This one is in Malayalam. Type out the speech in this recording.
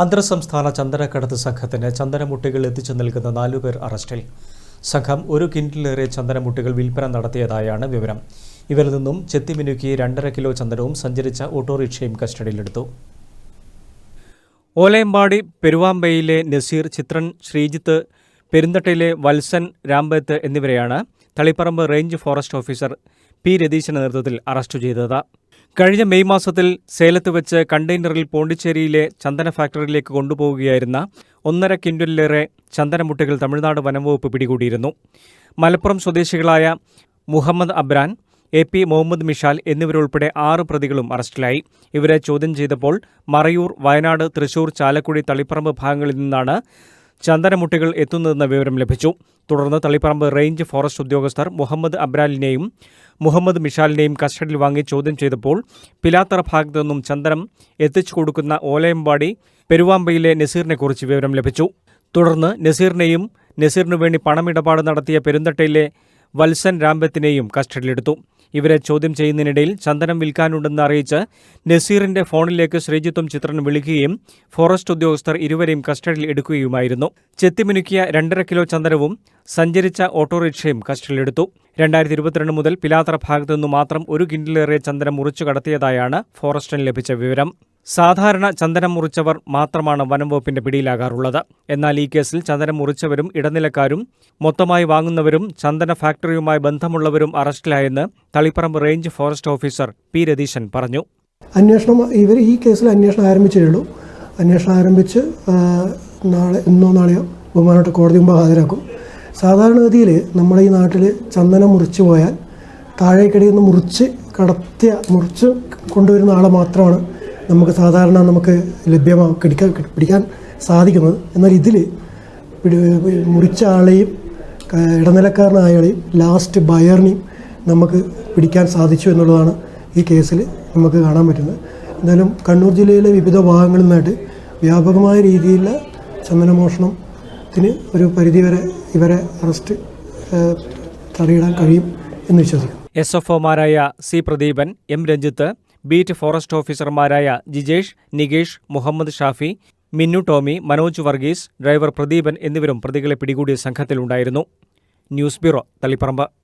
അന്തർ സംസ്ഥാന ചന്ദനക്കടത്ത് സംഘത്തിന് ചന്ദനമുട്ടികൾ എത്തിച്ചു നൽകുന്ന നാലുപേർ അറസ്റ്റിൽ. സംഘം ഒരു കിൻഡിലേറെ ചന്ദനമുട്ടികൾ വിൽപ്പന നടത്തിയതായാണ് വിവരം. ഇവരിൽ നിന്നും ചെത്തിമിനുക്കി രണ്ടര കിലോ ചന്ദനവും സഞ്ചരിച്ച ഓട്ടോറിക്ഷയും കസ്റ്റഡിയിലെടുത്തു. ഓലയമ്പാടി പെരുവാമ്പയിലെ നസീർ ചിത്രൻ ശ്രീജിത്ത് പെരുന്തട്ടയിലെ വത്സൻ രാമ്പത്ത് എന്നിവരെയാണ് Taliparamba range forest officer P രതീശിന്റെ നേതൃത്വത്തിൽ അറസ്റ്റ് ചെയ്തത്. കഴിഞ്ഞ മെയ് മാസത്തിൽ സേലത്ത് വെച്ച് കണ്ടെയ്നറിൽ പോണ്ടിച്ചേരിയിലെ ചന്ദന ഫാക്ടറിയിലേക്ക് കൊണ്ടുപോവുകയായിരുന്ന ഒന്നര കിൻഡലിലേറെ ചന്ദനമുട്ടികൾ തമിഴ്നാട് വനംവകുപ്പ് പിടികൂടിയിരുന്നു. മലപ്പുറം സ്വദേശികളായ മുഹമ്മദ് അബ്രാൻ എ പി മുഹമ്മദ് മിഷാൽ എന്നിവരുൾപ്പെടെ ആറ് പ്രതികളും അറസ്റ്റിലായി. ഇവരെ ചോദ്യം ചെയ്തപ്പോൾ മറയൂർ വയനാട് തൃശൂർ ചാലക്കുടി തളിപ്പറമ്പ് ഭാഗങ്ങളിൽ നിന്നാണ് ചന്ദനമുട്ടികൾ എത്തുന്നതെന്ന വിവരം ലഭിച്ചു. തുടർന്ന് തളിപ്പറമ്പ് റേഞ്ച് ഫോറസ്റ്റ് ഉദ്യോഗസ്ഥർ മുഹമ്മദ് അബ്രാലിനെയും മുഹമ്മദ് മിഷാലിനെയും കസ്റ്റഡിയിൽ വാങ്ങി ചോദ്യം ചെയ്തപ്പോൾ പിലാത്തറ ഭാഗത്തു നിന്നും ചന്ദനം എത്തിച്ചു കൊടുക്കുന്ന ഓലയമ്പാടി പെരുവാമ്പയിലെ നസീറിനെക്കുറിച്ച് വിവരം ലഭിച്ചു. തുടർന്ന് നസീറിനെയും നസീറിനു വേണ്ടി പണമിടപാട് നടത്തിയ പെരുന്തട്ടയിലെ വത്സൻ രാമ്പത്തിനെയും കസ്റ്റഡിയിലെടുത്തു. ഇവരെ ചോദ്യം ചെയ്യുന്നതിനിടയിൽ ചന്ദനം വിൽക്കാനുണ്ടെന്ന് അറിയിച്ച് നസീറിന്റെ ഫോണിലേക്ക് ശ്രീജിത്തും ചിത്രൻ വിളിക്കുകയും ഫോറസ്റ്റ് ഉദ്യോഗസ്ഥർ ഇരുവരെയും കസ്റ്റഡിയിൽ എടുക്കുകയുമായിരുന്നു. ചെത്തിമിനുക്കിയ രണ്ടര കിലോ ചന്ദനവും സഞ്ചരിച്ച ഓട്ടോറിക്ഷയും കസ്റ്റഡിയിലെടുത്തു. രണ്ടായിരത്തി ഇരുപത്തിരണ്ട് മുതൽ പിലാത്തറ ഭാഗത്തു നിന്നു മാത്രം ഒരു കിൻഡിലേറെ ചന്ദനം മുറിച്ചു കടത്തിയതായാണ് ഫോറസ്റ്റിന് ലഭിച്ച വിവരം. സാധാരണ ചന്ദനം മുറിച്ചവർ മാത്രമാണ് വനംവകുപ്പിന്റെ പിടിയിലാകാറുള്ളത്. എന്നാൽ ഈ കേസിൽ ചന്ദനം മുറിച്ചവരും ഇടനിലക്കാരും മൊത്തമായി വാങ്ങുന്നവരും ചന്ദന ഫാക്ടറിയുമായി ബന്ധമുള്ളവരും അറസ്റ്റിലായെന്ന് Taliparamba range forest officer P Ratheeshan പറഞ്ഞു. അന്വേഷണം ഇവർ ഈ കേസിൽ അന്വേഷണം ആരംഭിച്ചേള്ളൂ അന്വേഷണം ആരംഭിച്ച് നാളെ ഇന്നോ നാളെയോ ബഹുമാനോട്ട് കോടതി മുമ്പ് ഹാജരാക്കും. സാധാരണഗതിയിൽ നമ്മുടെ ഈ നാട്ടിൽ ചന്ദനം മുറിച്ച് പോയാൽ താഴേക്കടിയിൽ നിന്ന് മുറിച്ച് കടത്തിയ മുറിച്ച് കൊണ്ടുവരുന്ന ആളെ മാത്രമാണ് നമുക്ക് സാധാരണ നമുക്ക് ലഭ്യമാ പിടിക്കാൻ പിടിക്കാൻ സാധിക്കുന്നത്. എന്നാൽ ഇതിൽ മുറിച്ച ആളെയും ഇടനിലക്കാരനായ ആളെയും ലാസ്റ്റ് ബയറിനെയും നമുക്ക് പിടിക്കാൻ സാധിച്ചു എന്നുള്ളതാണ് ഈ കേസിൽ നമുക്ക് കാണാൻ പറ്റുന്നത്. എന്തായാലും കണ്ണൂർ ജില്ലയിലെ വിവിധ ഭാഗങ്ങളിൽ നിന്നായിട്ട് വ്യാപകമായ രീതിയിലുള്ള ചന്ദനമോഷണത്തിന് ഒരു പരിധിവരെ ഇവരെ അറസ്റ്റ് തടയിടാൻ കഴിയും എന്ന് വിശ്വസിക്കുന്നു. S F ഒമാരായ C Pradeepan M Ranjith beat forest ഓഫീസർമാരായ ജിജേഷ് നികേഷ് മുഹമ്മദ് ഷാഫി മിന്നു ടോമി മനോജ് വർഗീസ് ഡ്രൈവർ പ്രദീപൻ എന്നിവരും പ്രതികളെ പിടികൂടിയ സംഘത്തിലുണ്ടായിരുന്നു. News bureau Taliparamba.